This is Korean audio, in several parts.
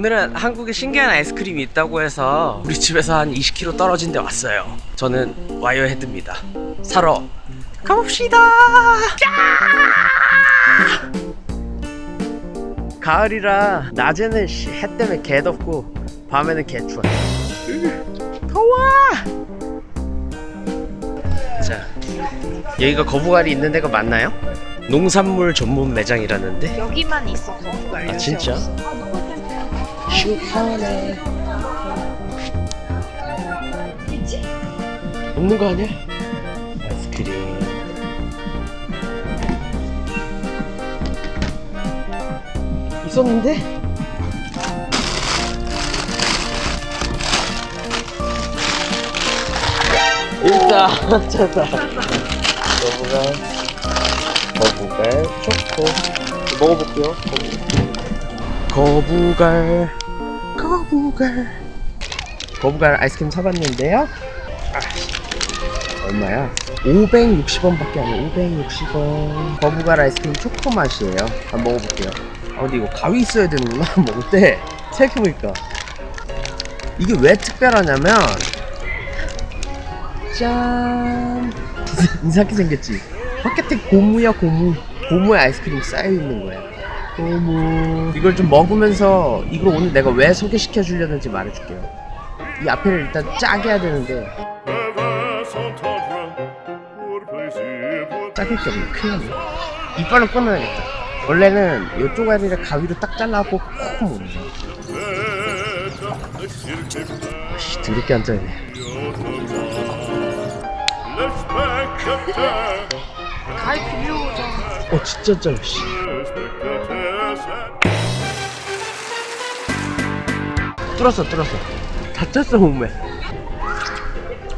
오늘은 한국에 신기한 아이스크림이 있다고 해서 우리 집에서 한 20km 떨어진 데 왔어요. 저는 와이어 헤드입니다. 사러 가봅시다. 짜! 가을이라 낮에는 씨, 해 때문에 개 덥고 밤에는 개 추워. 더워. 자, 여기가 거북알이 있는 데가 맞나요? 농산물 전문 매장이라는데. 여기만 있어서 아 진짜? 시원해. 없는 거 아니야? 아이스크림. 있었는데? 있다 찾았다 거북알 거북알 초코 먹어볼게요 거북알 거북알. 거북알 아이스크림 사봤는데요. 아, 얼마야? 560원밖에 안 해요 560원. 거북알 아이스크림 초코 맛이에요. 한번 먹어볼게요. 아 근데 이거 가위 있어야 되는구나. 먹을 때? 생각해보니까. 이게 왜 특별하냐면 짠. 이상하게 생겼지? 바깥에 고무야 고무. 고무에 아이스크림 쌓여있는 거야 고무 이걸 좀 먹으면서 이걸 오늘 내가 왜 소개시켜 주려는지 말해줄게요. 이 앞에를 일단 짜게 해야 되는데. 짜길 게 없네. 큰일 났네. 이빨로 끊어야겠다. 원래는 이쪽 아이를 가위로 딱 잘라갖고 콕 먹는 씨 드럽게 앉아있네. 가위 빌려오자 어 진짜 짧아 씨 뚫었어 뚫었어. 다쳤어 몸에.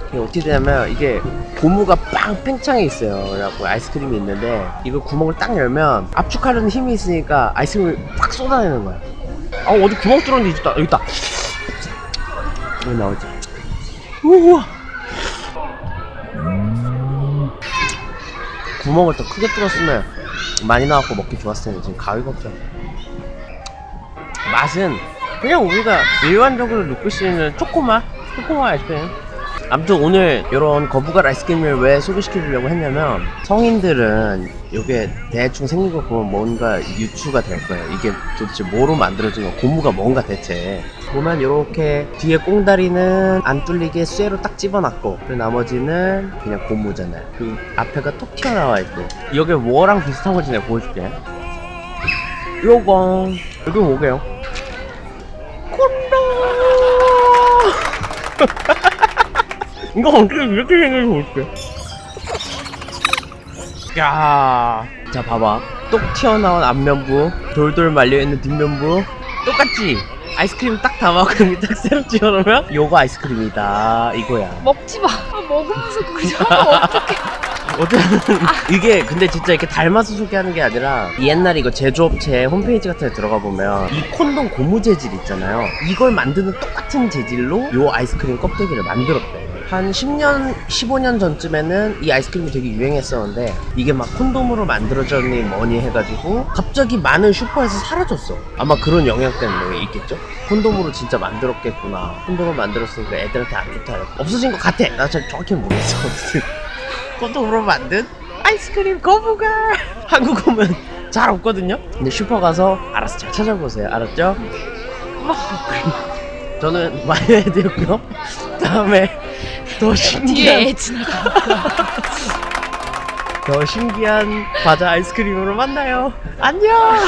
이게 어떻게 되냐면 이게 고무가 빵 팽창해 있어요. 그래갖고 아이스크림이 있는데 이거 구멍을 딱 열면 압축하려는 힘이 있으니까 아이스크림을 팍 쏟아내는 거야. 아 어디 구멍 뚫었는데 있다 여기 있다. 여기 나오지. 우와! 구멍을 더 크게 뚫었으면 많이 나왔고 먹기 좋았을 텐데 지금 가위밖에 없네 맛은 그냥 우리가 일반적으로 수 있는 초코맛 초코맛 아이스크림. 아무튼 오늘 이런 거북알 아이스크림을 왜 소개시켜 주려고 했냐면 성인들은 이게 대충 생긴 거 보면 뭔가 유추가 될 거예요. 이게 도대체 뭐로 만들어진 거 고무가 뭔가 대체. 보면 이렇게 뒤에 꽁다리는 안 뚫리게 쇠로 딱 집어놨고 그리고 나머지는 그냥 고무잖아요. 그리고 앞에가 톡 튀어나와 있고. 여기 뭐랑 비슷한 건지 내가 보여줄게. 요거. 여기 뭐게요? 이거 어떻게 이렇게 생겨서 볼게. 야, 자 봐봐. 똑 튀어나온 앞면부, 돌돌 말려있는 뒷면부, 똑같지? 아이스크림 딱 담아서 딱 새로 찍어놓으면? 요거 아이스크림이다. 이거야. 먹지 마. 아, 먹으면서 그냥 어떡해 어쨌든 이게 근데 진짜 이렇게 닮아서 소개하는 게 아니라 옛날에 이거 제조업체 홈페이지 같은 데 들어가 보면 이 콘돔 고무 재질 있잖아요. 이걸 만드는 똑같은 재질로 요 아이스크림 껍데기를 만들었대. 한 10년 15년 전쯤에는 이 아이스크림이 되게 유행했었는데 이게 막 콘돔으로 만들어졌니 뭐니 해가지고 갑자기 많은 슈퍼에서 사라졌어. 아마 그런 영향 때문에 있겠죠? 콘돔으로 진짜 만들었겠구나. 콘돔을 만들었으니까 애들한테 안 좋다. 없어진 것 같아. 나 잘 정확히 모르겠어 콘돔으로 만든 아이스크림 거북알 한국 오면 잘 없거든요? 근데 슈퍼 가서 알아서 잘 찾아보세요. 알았죠? 저는 마이웨드였고요. 다음에 더 신기한 뒤에 애 지나가 더 신기한 과자 아이스크림으로 만나요. 안녕